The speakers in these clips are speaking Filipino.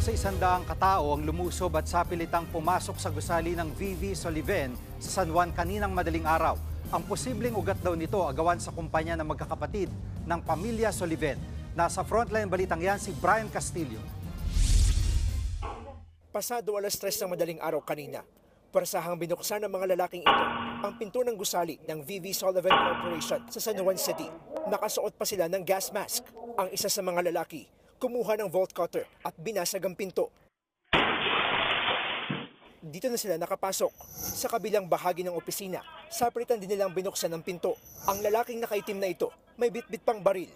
sa isandaang katao ang lumusob at sapilitang pumasok sa gusali ng VV Soliven sa San Juan kaninang madaling araw. Ang posibleng ugat daw nito agawan sa kumpanya ng magkakapatid ng pamilya Soliven. Nasa frontline balitang yan si Brian Castillo. Pasado alas tres ng madaling araw kanina, Persahang binuksan ng mga lalaking ito ang pinto ng gusali ng VV Sullivan Corporation sa San Juan City. Nakasuot pa sila ng gas mask. Ang isa sa mga lalaki, kumuha ng volt cutter at binasag ang pinto. Dito na sila nakapasok. Sa kabilang bahagi ng opisina, sapilitan din nilang binuksan ang pinto. Ang lalaking nakaitim na ito, may bitbit pang baril.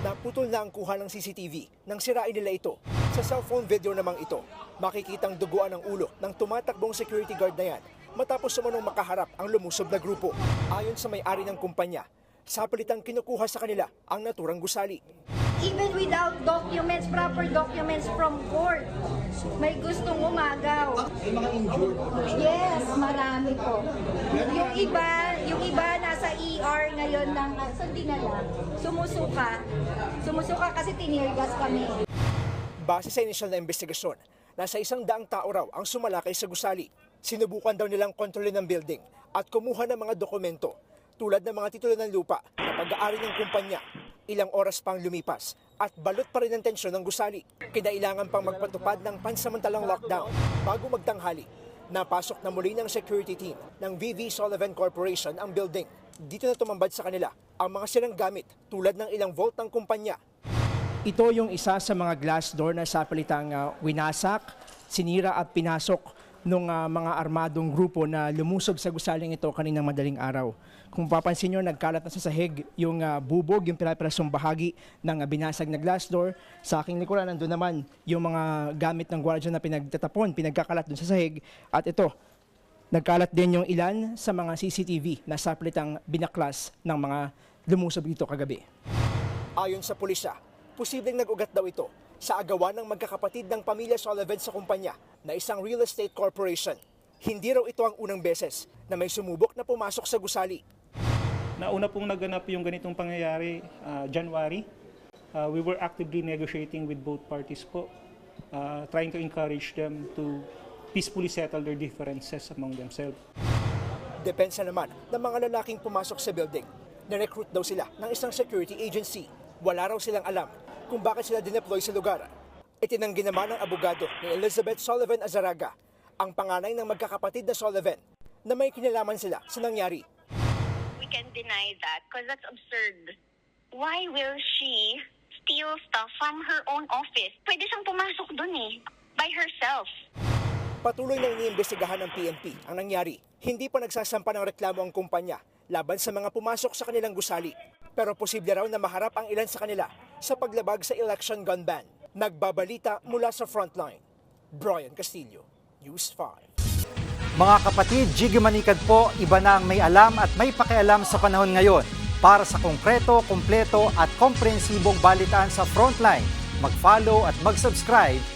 Naputol na ang kuha ng CCTV nang sirain nila ito. Sa cellphone video namang ito, makikitang duguan ang ulo ng tumatakbong security guard na yan matapos sumunong makaharap ang lumusob na grupo. Ayon sa may-ari ng kumpanya, sapilitang kinukuha sa kanila ang naturang gusali. Even without documents, proper documents from court, may gustong umagaw. May mga injured Yes, marami po. Yung iba, yung iba nasa ER ngayon ng uh, sa dinala, sumusuka. Sumusuka kasi tinirgas kami. Base sa inisyal na investigasyon, nasa isang daang tao raw ang sumalakay sa gusali. Sinubukan daw nilang kontrolin ng building at kumuha ng mga dokumento tulad ng mga titulo ng lupa na pag-aari ng kumpanya. Ilang oras pang lumipas at balot pa rin ang tensyon ng gusali. Kinailangan pang magpatupad ng pansamantalang lockdown bago magtanghali. Napasok na muli ng security team ng VV Sullivan Corporation ang building. Dito na tumambad sa kanila ang mga silang gamit tulad ng ilang vault ng kumpanya ito yung isa sa mga glass door na sapalitang uh, winasak, sinira at pinasok ng mga armadong grupo na lumusob sa gusaling ito kaninang madaling araw. Kung papansin nyo, nagkalat na sa sahig yung uh, bubog, yung pinaprasong bahagi ng uh, binasag na glass door. Sa aking likuran, nandun naman yung mga gamit ng gwardiya na pinagtatapon, pinagkakalat dun sa sahig. At ito, nagkalat din yung ilan sa mga CCTV na sapalitang binaklas ng mga lumusob dito kagabi. Ayon sa pulisya, posibleng nag-ugat daw ito sa agawan ng magkakapatid ng pamilya Sullivan sa kumpanya na isang real estate corporation. Hindi raw ito ang unang beses na may sumubok na pumasok sa gusali. Nauna pong naganap yung ganitong pangyayari ah, January. Ah, we were actively negotiating with both parties po, ah, trying to encourage them to peacefully settle their differences among themselves. Depensa naman ng mga lalaking pumasok sa building. Na-recruit daw sila ng isang security agency. Wala raw silang alam kung bakit sila dineploy sa lugar. Itinanggi naman ng abogado ni Elizabeth Sullivan Azaraga, ang panganay ng magkakapatid na Sullivan, na may kinalaman sila sa nangyari. we can deny that because that's absurd. Why will she steal stuff from her own office? Pwede siyang pumasok dun eh, by herself. Patuloy na iniimbestigahan ng PNP ang nangyari. Hindi pa nagsasampa ng reklamo ang kumpanya laban sa mga pumasok sa kanilang gusali. Pero posible raw na maharap ang ilan sa kanila sa paglabag sa election gun ban. Nagbabalita mula sa frontline. Brian Castillo, News 5. Mga kapatid, Jiggy Manikad po, iba na ang may alam at may pakialam sa panahon ngayon. Para sa konkreto, kumpleto at komprehensibong balitaan sa Frontline, mag-follow at mag-subscribe